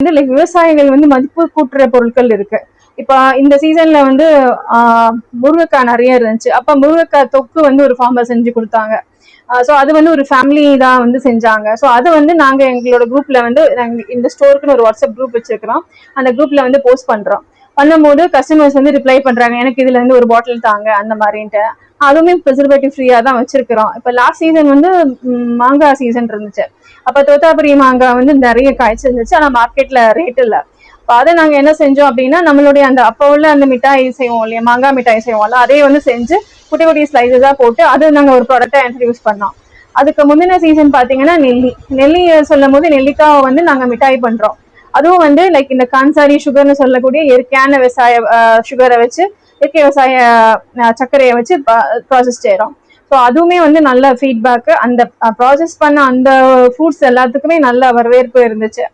வந்து லைக் விவசாயிகள் வந்து மதிப்பு கூட்டுற பொருட்கள் இருக்கு. இப்போ இந்த சீசன்ல வந்து ஆஹ், முருங்கைக்காய் நிறைய இருந்துச்சு. அப்ப முருங்கைக்காய் தொக்கு வந்து ஒரு ஃபார்மர் செஞ்சு கொடுத்தாங்க. ஸோ அது வந்து ஒரு ஃபேமிலி தான் வந்து செஞ்சாங்க. ஸோ அதை வந்து நாங்க எங்களோட குரூப்ல வந்து இந்த ஸ்டோருக்குன்னு ஒரு வாட்ஸ்அப் குரூப் வச்சிருக்கிறோம். அந்த குரூப்ல வந்து போஸ்ட் பண்றோம். பண்ணும்போது கஸ்டமர்ஸ் வந்து ரிப்ளை பண்றாங்க எனக்கு இதுல இருந்து ஒரு பாட்டில் தாங்க அந்த மாதிரின்ட்டு. அதுவுமே ப்ரிசர்வேட்டிவ் ஃப்ரீயா தான் வச்சிருக்கிறோம். இப்போ லாஸ்ட் சீசன் வந்து மாங்காய் சீசன் இருந்துச்சு. அப்ப தோத்தாபுரி மாங்காய் வந்து நிறைய காய்ச்சிருந்துச்சு. ஆனா மார்க்கெட்ல ரேட் இல்ல. இப்போ அதை நாங்கள் என்ன செஞ்சோம் அப்படின்னா நம்மளுடைய அந்த அப்போ உள்ள அந்த மிட்டாய் செய்வோம் இல்லையா மாங்காய் மிட்டாய் செய்வோம்ல அதே வந்து செஞ்சு குட்டி குட்டி ஸ்லைசஸாக போட்டு அது நாங்கள் ஒரு ப்ராடக்டா இன்ட்ரடியூஸ் பண்ணோம். அதுக்கு முந்தின சீசன் பார்த்தீங்கன்னா நெல்லி. நெல்லி சொல்லும் போது நெல்லிக்காவை வந்து நாங்கள் மிட்டாய் பண்ணுறோம் அதுவும் வந்து லைக் இந்த கான்சாரி சுகர்னு சொல்லக்கூடிய இயற்கையான விவசாய சுகரை வச்சு இயற்கை விவசாய சர்க்கரையை வச்சு ப்ராசஸ் செய்கிறோம் ஸோ அதுவுமே வந்து நல்ல ஃபீட்பேக்கு அந்த ப்ராசஸ் பண்ண அந்த ஃப்ரூட்ஸ் எல்லாத்துக்குமே நல்ல வரவேற்பு இருந்துச்சு.